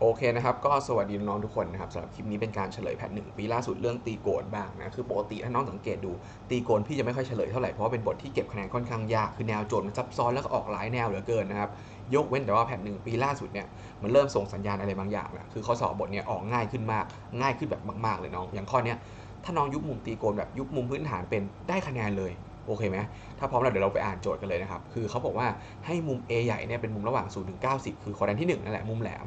โอเคนะครับ ก็สวัสดีน้องทุกคนนะครับสำหรับคลิปนี้เป็นการเฉลยแพทหนึ่งปีล่าสุดเรื่องตีโกนบ้างนะ คือปกติถ้าน้องสังเกตดู ตีโกนพี่จะไม่ค่อยเฉลยเท่าไหร่ เพราะว่าเป็นบทที่เก็บคะแนนค่อนข้างยาก คือแนวโจทย์มันซับซ้อนแล้วก็ออกหลายแนวเหลือเกินนะครับ ยกเว้นแต่ว่าแพทหนึ่งปีล่าสุดเนี่ยมันเริ่มส่งสัญญาณอะไรบางอย่างแล้วคือข้อสอบบทเนี่ยออกง่ายขึ้นมาก ง่ายขึ้นแบบมากๆเลยน้อง อย่างข้อเนี้ยถ้าน้องยุบมุมตีโกนแบบยุบมุมพื้นฐานเป็นได้คะแนนเลยโอเคไหมถ้าพร้อมแล้วเดี๋ยวเราไปอ่านโจทย์กันเลยนะครับ คือเขาบอกว่าให้มุม A ใหญ่เนี่ยเป็นมุมระหว่าง0ถึง90 คือคอแดนที่ 1 นั่นแหละ มุมแหลม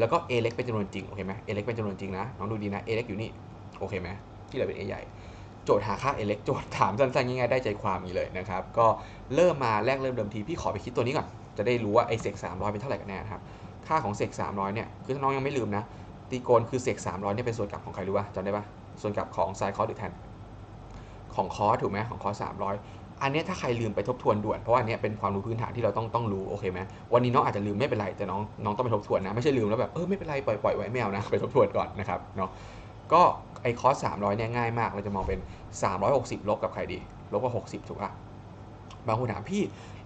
แล้วก็ A เล็กเป็นจำนวนจริง โอเคไหม A เล็กเป็นจำนวนจริงนะ น้องดูดีนะ A เล็กอยู่นี่ โอเคไหม ที่เหลือเป็น A ใหญ่ โจทย์หาค่า A เล็กโจทย์ถามสั้นๆง่ายๆได้ใจความนี้เลยนะครับ ก็เริ่มมาแรกเริ่มเดิมทีพี่ขอไปคิดตัวนี้ก่อน จะได้รู้ว่าไอเศษ300เป็นเท่าไหร่กันแน่ครับ ค่าของเศษ300เนี่ย คือถ้าน้องยังไม่ลืมนะ ตีโกนคือเศษ300เนี่ยเป็นส่วนกลับของใครรู้ป่ะจำได้ป่ะ ส่วนกลับของไซคอสหรือแทน ของคอสถูกไหมของคอส300อั อันนี้ถ้าใครลืมไปทบทวนด่วนเพราะว่าอันนี้เป็นความรู้พื้นฐานที่เราต้องต้องรู้โอเคไหมวันนี้น้องอาจจะลืมไม่เป็นไรแต่น้องน้องต้องไปทบทวนนะไม่ใช่ลืมแล้วแบบเออไม่เป็นไรปล่อยปล่อยไว้ไม่เอานะไปทบทวนก่อนนะครับเนาะก็ไอคอสสามร้อยเนี่ยง่ายมากเราจะมองเป็น 360 ลบกับใครดีลบกับ 60 ถูกป่ะ บางคนถามพี่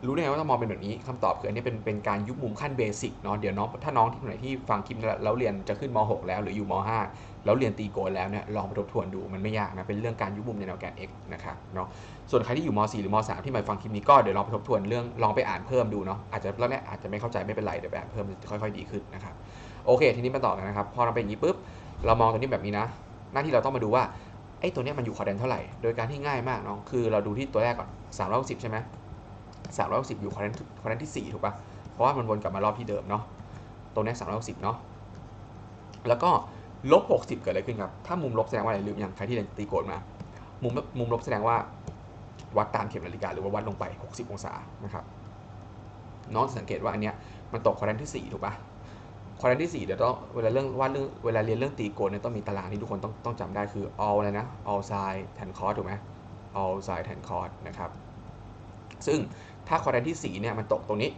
รู้ได้ไงว่าต้องมองเป็นแบบนี้คำตอบคืออันนี้เป็นเป็นการยุบมุมขั้นเบสิกเนาะเดี๋ยวน้องถ้าน้องที่ไหนที่ฟังคลิปแล้วเรียนจะขึ้นม .6 แล้วหรืออยู่ม .5 แล้วเรียนตีโกนแล้วเนี่ยลองไปทบทวนดูมันไม่ยากนะเป็นเรื่องการยุบมุมในแนวแกน x นะครับเนาะส่วนใครที่อยู่ม .4 หรือม .3 ที่มาฟังคลิปนี้ก็เดี๋ยวลองไปทบทวนเรื่องลองไปอ่านเพิ่มดูเนาะอาจจะแล้วเนี่ยอาจจะไม่เข้าใจไม่เป็นไรเดี๋ยวไปอ่านเพิ่มจะค่อยๆดีขึ้นนะครับโอเค ทีนี้มาต่อกันนะครับพอเราเป็นอย่างนี้ปุ๊บเรามองตัวนี้แบบนี้นะ หน้าที่เราต้องมาดูว่า อ้ตัวนี้มันอยู่คอแดนเท่าไหร่ โดยการที่ง่ายมากเนาะคือเราดูที่ตัวแรกก่อน360ใช่ไหม360 อยู่คอแดนคอแดนที่ 4 ถูกปะเพราะว่ามันวนกลับมารอบที่เดิมเนาะตรงนี้360เนาะ แล้วก็ลบ60 เกิดอะไรขึ้นครับ ถ้ามุมลบแสดงว่าอะไรลืมอย่างใครที่เรียนตีโกณมา มุมมุมลบแสดงว่าวัดตามเข็มนาฬิกาหรือว่าวัดลงไป 60 องศานะครับ น้องสังเกตว่าอันเนี้ยมันตกคอแดนที่ 4 ถูกปะ คอแดนที่4เดี๋ยวต้องเวลาเรื่องวาดเรื่องเวลาเรียนเรื่องตีโกณเนี่ยต้องมีตารางที่ทุกคนต้องต้องจำได้คือ all อะไรนะ all sin tan cos ถูกไหม all sin tan cos นะครับ ซึ่งถ้าคอแดนที่4เนี่ยมันตกตรงนี้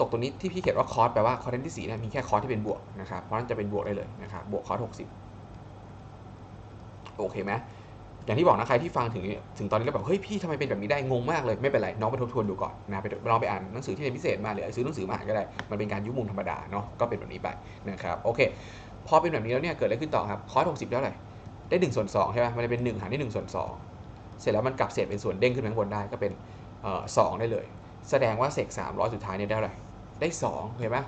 ตกตรงนี้ที่พี่เขียนว่าคอสแปลว่าคอแดนที่4เนี่ยมีแค่คอสที่เป็นบวกนะครับ เพราะนั้นจะเป็นบวกได้เลยนะครับ บวกคอส60โอเคไหม อย่างที่บอกนะใครที่ฟังถึงถึงตอนนี้แล้วแบบเฮ้ยพี่ทำไมเป็นแบบนี้ได้งงมากเลยไม่เป็นไรน้องไปทบทวนดูก่อนนะไปลองไปอ่านหนังสือที่เรียนพิเศษมาหรือซื้อหนังสือมาอ่านก็ได้มันเป็นการยุบมุมธรรมดาเนาะก็เป็นแบบนี้ไปนะครับโอเคพอเป็นแบบนี้แล้วเนี่ยเกิดอะไรขึ้นต่อครับคอส60เท่าไหร่ได้1ส่วน2ใช่ไหมมันจะเป็น 1 หารด้วย1ส่วน2เสร็จแล้วมันกลับเศษเป็นส่วนเด้งขึ้นมาข้างบนได้ก็เป็นสองได้เลย แสดงว่าเศษ300 สุดท้ายเนี่ยได้อะไรได้ 2 เห็นไหม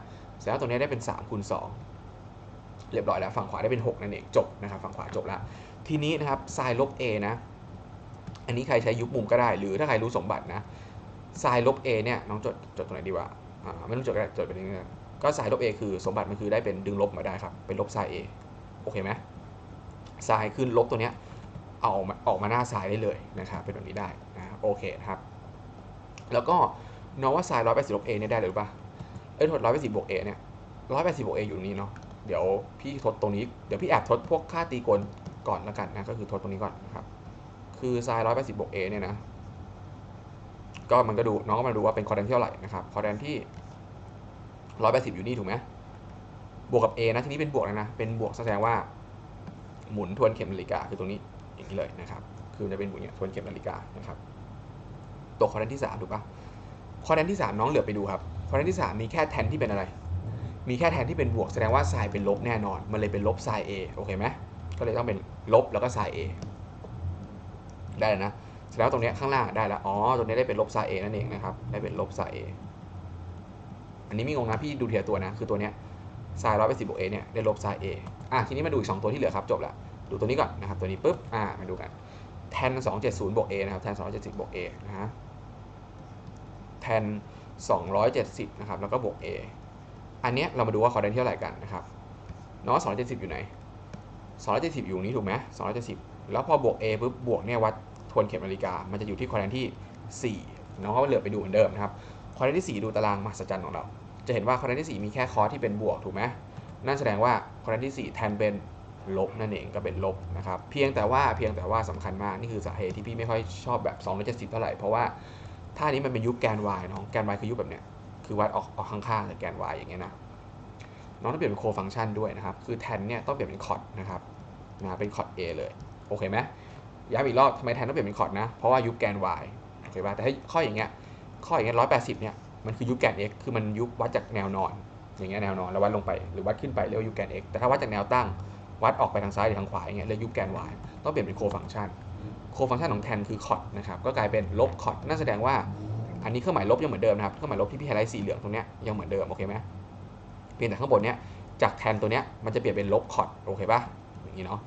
แสดงว่าตรงนี้ได้เป็น3คูณ2เรียบร้อยแล้วฝั่งขวาได้เป็น 6 นั่นเองจบนะครับฝั่งขวาจบแล้ว ทีนี้นะครับไซน์ลบ a นะ อันนี้ใครใช้ยุบมุมก็ได้ หรือถ้าใครรู้สมบัตินะไซน์ลบ a เนี่ยน้องจดจดตรงไหนดีวะอ่าไม่ต้องจดก็ได้จดไปนี้ก็ไซน์ลบ a คือสมบัติมันคือได้เป็นดึงลบมาได้ครับเป็นลบไซน์ a โอเคไหมไซน์ขึ้นลบตัวเนี้ยเอาออกมาออกมาหน้าไซน์ได้เลยนะครับเป็นแบบนี้ได้นะโอเคครับ แล้วก็น้องว่าไซน์ร้อยแปดสิบลบ a เนี่ยได้หรือปะเอ้ยทดร้อยแปดสิบบวก a เนี่ยร้อยแปดสิบบวก a อยู่นี้เนาะเดี๋ยวพี่ทดตรงนี้ เดี๋ยวพี่แอบทดพวกค่าตีกล ก่อนแล้วกันนะก็คือทดตรงนี้ก่อนนะครับ คือไซน์ร้อยแปดสิบบวก a เนี่ยนะก็มันก็ดูน้องก็มาดูว่าเป็นคอร์แดนเท่าไหร่นะครับคอร์แดนที่ร้อยแปดสิบอยู่นี่ถูกไหมบวกกับ a นะทีนี้เป็นบวกแล้วนะเป็นบวกแสดงว่าหมุนทวนเข็มนาฬิกาคือตรงนี้อย่างนี้เลยนะครับ คือจะเป็นหมุนเนี่ยทวนเข็มนาฬิกานะครับตกคอร์แดนที่สามถูกปะคอร์แดนที่สามน้องเหลือไปดูครับคอร์แดนที่สามมีแค่แทนที่เป็นอะไร มีแค่แทนที่เป็นบวกแสดงว่าไซน์เป็นลบแน่นอน มันเลยเป็นลบไซน์ a โอเคไหม ก็เลยต้องเป็นลบแล้วก็ไซน์ a ได้แล้วนะแสดงว่าตรงนี้ข้างล่างได้แล้ว อ๋อ ตรงนี้ได้เป็นลบไซน์ a นั่นเองนะครับ ได้เป็นลบไซน์ a อันนี้มีงงนะ พี่ดูเทีละตัวนะ คือตัวเนี้ยไซน์ร้อยแปดสิบบวก a เนี่ยได้ลบไซน์ a อะ ทีนี้มาดูอีกสองตัวที่เหลือครับ จบละ ดูตัวนี้ก่อนนะครับ ตัวนี้ปุ๊บ อ่ามาดูกัน แทนสองเจ็ดศูนย์บวก a นะครับแทนสองร้อยเจ็ดสิบบวก a นะฮะ แทนสองร้อยเจ็ดสิบนะครับ แล้วก็บวก a อันเนี้ยเรามาดูว่าคอร์ดแดนที่เท่าไหร่กันนะครับน้องสองร้อยเจ็ดสิบอยู่ไหน สองร้อยู่นี้ถูกไหมสองร้อยเจ็ดสิบแล้วพอบวก a ปุ๊บบวกเนี่ยวัดทวนเข็มนาฬิกา มันจะอยู่ที่คอร์ดแดนที่ 4 น้องก็เหลือไปดูเหมือนเดิมนะครับ คอร์ดแดนที่ 4 ดูตารางมหัศจรรย์ของเรา จะเห็นว่าคอร์ดแดนที่ 4 มีแค่คอที่เป็นบวกถูกไหมนั่นแสดงว่าคอร์ดแดนที่ 4 แทนเป็นลบนั่นเองก็เป็นลบนะครับ เพียงแต่ว่าเพียงแต่ว่าสำคัญมาก นี่คือสาเหตุที่พี่ไม่ค่อยชอบแบบ270เท่าไหร่ เพราะว่าถ้านี้มันเป็นยุบแกน y น้องแกน y คือยุบแบบเนี้ยคือวัดออกออกข้างๆเลยแกน y อย่างเงี้ยนะน้องต้องเปลี่ยนเป็นโคฟังชันด้วยนะครับ คือแทนเนี่ยต้องเปลี่ยนเป็นคอร์ดนะครับ นะเป็นคอร์ด a เลยโอเคไหมย้ำอีกรอบทำไมแทนต้องเปลี่ยนเป็นคอร์ดนะ เพราะว่ายุบแกน y โอเคป่ะแต่ถ้าข้ออย่างเงี้ยข้ออย่างเงี้ยร้อยแปดสิบเนี่ยมันคือยุบแกน x คือมันยุบวัดจากแนวนอน อย่างเงี้ยแนวนอนแล้ววัดลงไปหรือวัดขึ้นไปเรียกว่ายูแกน x แต่ถ้าวัดจากแนวตั้งวัดออกไปทางซ้ายหรือทางขวาอย่างเงี้ยเรียกยูแกน y ต้องเปลี่ยนเป็นโคฟังชันโคฟังชันของแทนคือคอ t นะครับก็กลายเป็นลบคอ t นั่นแสดงว่าอันนี้เครื่องหมายลบยังเหมือนเดิมนะครับเครื่องหมายลบที่พี่ไฮไลท์สีเหลืองตรงเนี้ยยังเหมือนเดิมโอเคไหมเพียงแต่ข้างบนเนี้ยจากแทนตัวเนี้ยมันจะเปลี่ยนเป็นลบคอ t โอเคปะอย่างนี้เนาะ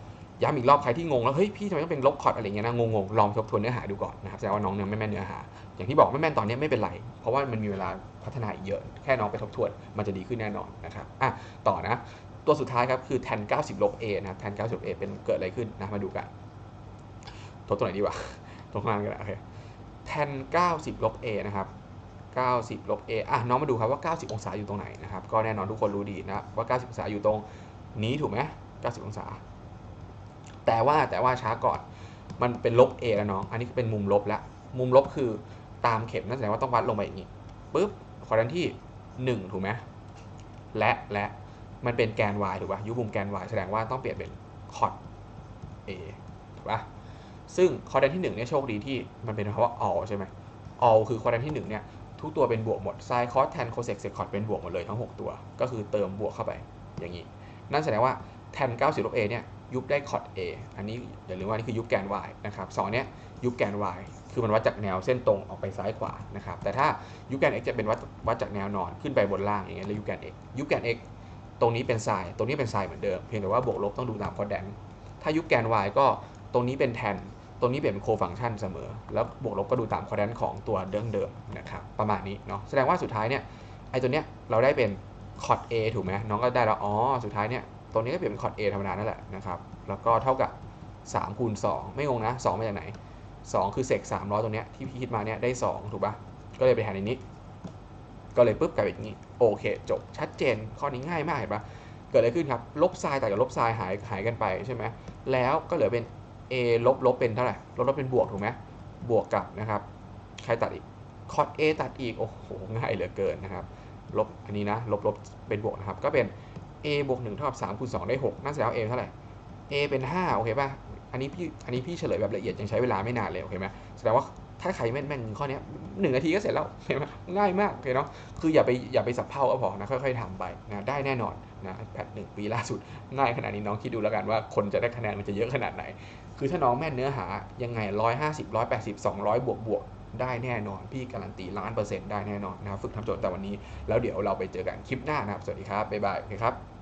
ย้ำอีกรอบใครที่งงแล้วเฮ้ยพี่ทำไมต้องเป็นลบคอ t อะไรเงี้ยนะงงๆลองทบทวนเนื้อหาดูก่อนนะครับแสดงว่าน้องยังไม่แม่นเนื้อหา อย่างที่บอกไม่แม่นตอนนี้ไม่เป็นไร เพราะว่ามันมีเวลาพัฒนาอีกเยอะ แค่น้องไปทบทวนมันจะดีขึ้นแน่นอนนะครับอะต่อนะตัวสุดท้ายครับคือ tan 90 ลบ a นะครับ tan 90ลบ a เป็นเกิดอะไรขึ้นนะมาดูกันทบตัวไหนดีวะตรงกลางกันนะโอเค tan 90 ลบ a นะครับ90 ลบ a อะน้องมาดูครับว่า 90 องศาอยู่ตรงไหนนะครับก็แน่นอนทุกคนรู้ดีนะว่า 90 องศาอยู่ตรงนี้ถูกไหม90 องศา แต่ว่าแต่ว่าช้าก่อน มันเป็นลบ a แล้วน้อง อันนี้เป็นมุมลบแล้ว มุมลบคือตามเข็มนั่นแสดงว่าต้องวัดลงไปอย่างนี้ปุ๊บคอร์ดันที่ 1 ถูกไหมและและมันเป็นแกน y ถูกป่ะยุบมุมแกน y แสดงว่าต้องเปลี่ยนเป็นคอ t a ถูกป่ะซึ่งคอร์ดันที่1เนี่ยโชคดีที่มันเป็นเพราะว่า all ใช่ไหม all คือคอร์ดันที่1เนี่ยทุกตัวเป็นบวกหมด sin cos tan cosec sec cot เป็นบวกหมดเลยทั้ง 6 ตัว ก็คือเติมบวกเข้าไปอย่างนี้ นั่นแสดงว่า tan 90ลบ a เนี่ย ยุบได้ cot a อันนี้อย่าลืมว่านี่คือยุบแกน y นะครับสองเนี้ยยุบแกน y คือมันวัดจากแนวเส้นตรงออกไปซ้ายขวานะครับแต่ถ้ายุบแกน x จะเป็นวัดวัดจากแนวนอนขึ้นไปบนล่างอย่างเงี้ยแล้วยุบแกน x ยุบแกน x ตรงนี้เป็นไซน์ตรงนี้เป็นไซน์เหมือนเดิมเพียงแต่ว่าบวกลบต้องดูตามคอแดนถ้ายุบแกน y ก็ตรงนี้เป็นแทนตรงนี้เป็นโคฟังชันเสมอ แล้วบวกลบก็ดูตามคอแดนของตัวเดิมเดิมนะครับประมาณนี้เนาะแสดงว่าสุดท้ายเนี่ยไอ้ตัวเนี้ยเราได้เป็นคอ t a ถูกไหมน้องก็ได้แล้วอ๋อสุดท้ายเนี่ย ตรงนี้ก็เปลี่ยนเป็นคอ t a ธรรมดานั่นแหละนะครับ แล้วก็เท่ากับ3คูณ2ไม่งงนะ 2 มาจากไหน 2 คือเศษ300ตรงเนี้ยที่พี่คิดมาเนี่ยได้ 2 ถูกปะก็เลยไปแทนในนี้ ก็เลยปุ๊บกลายเป็นอย่างนี้ โอเค จบ ชัดเจน ข้อนี้ง่ายมากเห็นปะเกิดอะไรขึ้นครับ ลบไซน์แต่กับลบไซน์หายหายกันไปใช่ไหม แล้วก็เหลือเป็น a ลบลบเป็นเท่าไหร่ ลบลบเป็นบวกถูกไหมบวกกับนะครับ ใครตัดอีก คอ t a ตัดอีก โอ้โห ง่ายเหลือเกินนะครับ ลบอันนี้นะ ลบลบเป็นบวกนะครับ ก็เป็น a บวก1เท่ากับ3คูณ2ได้6นั่นแสดงว่า a เท่าไหร่ a เป็น 5 โอเคป่ะ อันนี้พี่อันนี้พี่เฉลยแบบละเอียดยังใช้เวลาไม่นานเลยโอเคไหมแสดงว่าถ้าใครแม่นแม่นข้อนี้หนึ่งนาทีก็เสร็จแล้วเห็นไหมง่ายมากโอเคเนาะคืออย่าไปอย่าไปสับเพ่าก็พอนะค่อยๆทำไปนะได้แน่นอนนะแพทหนึ่งปีล่าสุด ง่ายขนาดนี้น้องคิดดูแล้วกันว่าคนจะได้คะแนนมันจะเยอะขนาดไหน คือถ้าน้องแม่นเนื้อหายังไง 150 180 200 บวกบวกได้แน่นอน พี่การันตีล้านเปอร์เซ็นต์ได้แน่นอนนะฝึกทำโจทย์แต่วันนี้ แล้วเดี๋ยวเราไปเจอกันคลิปหน้านะครับ สวัสดีครับ บ๊ายบายโอเคครับ